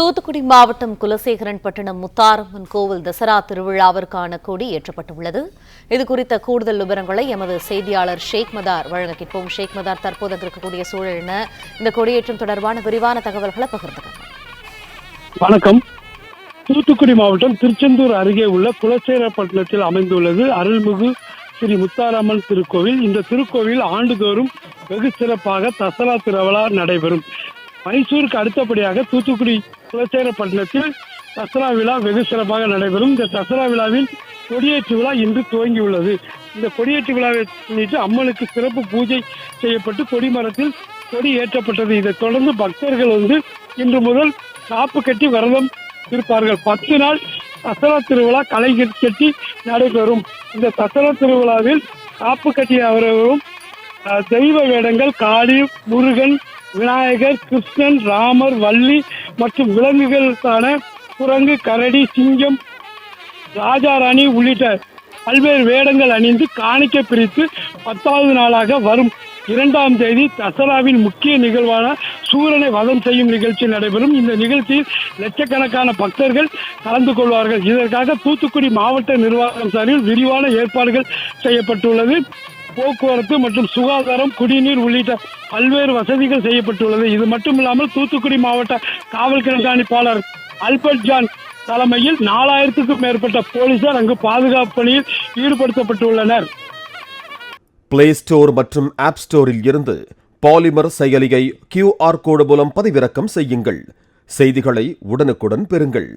தூத்துக்குடி மாவட்டம் குலசேகரன் பட்டணம் முத்தாரம்மன் கோவில் தசரா திருவிழாவிற்கான கொடி ஏற்றப்பட்டுள்ளது. இது குறித்த கூடுதல் விவரங்களை எமது செய்தியாளர் ஷேக் மதார் வழங்க கேட்போம். ஷேக் மதார் தற்போது இருக்கக்கூடிய சூழல் என்ன? இந்த கொடியேற்றம் தொடர்பான விரிவான தகவல்களை பகிர்ந்துக்கணும் வணக்கம். தூத்துக்குடி மாவட்டம் திருச்செந்தூர் அருகே உள்ள குலசேகரப்பட்டினத்தில் அமைந்துள்ளது அருள்மிகு ஸ்ரீ முத்தாரம்மன் திருக்கோவில். இந்த திருக்கோவில் ஆண்டுதோறும் வெகு சிறப்பாக தசரா திருவிழா நடைபெறும். மைசூருக்கு அடுத்தபடியாக தூத்துக்குடி குலசேரப்பட்டினத்தில் தசரா விழா வெகு சிறப்பாக நடைபெறும். இந்த தசரா விழாவில் கொடியேற்று விழா இன்று துவங்கியுள்ளது. இந்த கொடியேற்று விழாவை முன்னிட்டு அம்மனுக்கு சிறப்பு பூஜை செய்யப்பட்டு கொடிமரத்தில் கொடி ஏற்றப்பட்டது. இதைத் தொடர்ந்து பக்தர்கள் வந்து இன்று முதல் காப்பு கட்டி விரதம் இருப்பார்கள். பத்து நாள் தசரா திருவிழா கலை கட்டி நடைபெறும். இந்த தசரா திருவிழாவில் காப்பு கட்டிய அவர்களும் தெய்வ வேடங்கள் காளி முருகன் விநாயகர் கிருஷ்ணன் ராமர் வள்ளி மற்றும் விலங்குகளுக்கான குரங்கு கரடி சிங்கம் ராஜாராணி உள்ளிட்ட பல்வேறு வேடங்கள் அணிந்து காணிக்கை பிரித்து பத்தாவது நாளாக வரும் இரண்டாம் தேதி தசராவின் முக்கிய நிகழ்வான சூரனை வதம் செய்யும் நிகழ்ச்சி நடைபெறும். இந்த நிகழ்ச்சியில் லட்சக்கணக்கான பக்தர்கள் கலந்து கொள்வார்கள். இதற்காக தூத்துக்குடி மாவட்ட நிர்வாகம் சார்பில் விரிவான ஏற்பாடுகள் செய்யப்பட்டுள்ளது. போக்குவரத்து மற்றும் சுகாதாரம் குடிநீர் உள்ளிட்ட பல்வேறு வசதிகள் செய்யப்பட்டுள்ளது. இது மட்டும் இல்லாமல் தூத்துக்குடி மாவட்ட காவல் கண்காணிப்பாளர் அல்பர்ட் ஜான் தலைமையில் நாலாயிரத்துக்கும் மேற்பட்ட போலீசார் அங்கு பாதுகாப்பு பணியில் ஈடுபடுத்தப்பட்டுள்ளனர். பிளே ஸ்டோர் மற்றும் ஆப் ஸ்டோரில் இருந்து பாலிமர் செயலியை கியூஆர் கோடு மூலம் பதிவிறக்கம் செய்யுங்கள். செய்திகளை உடனுக்குடன் பெறுங்கள்.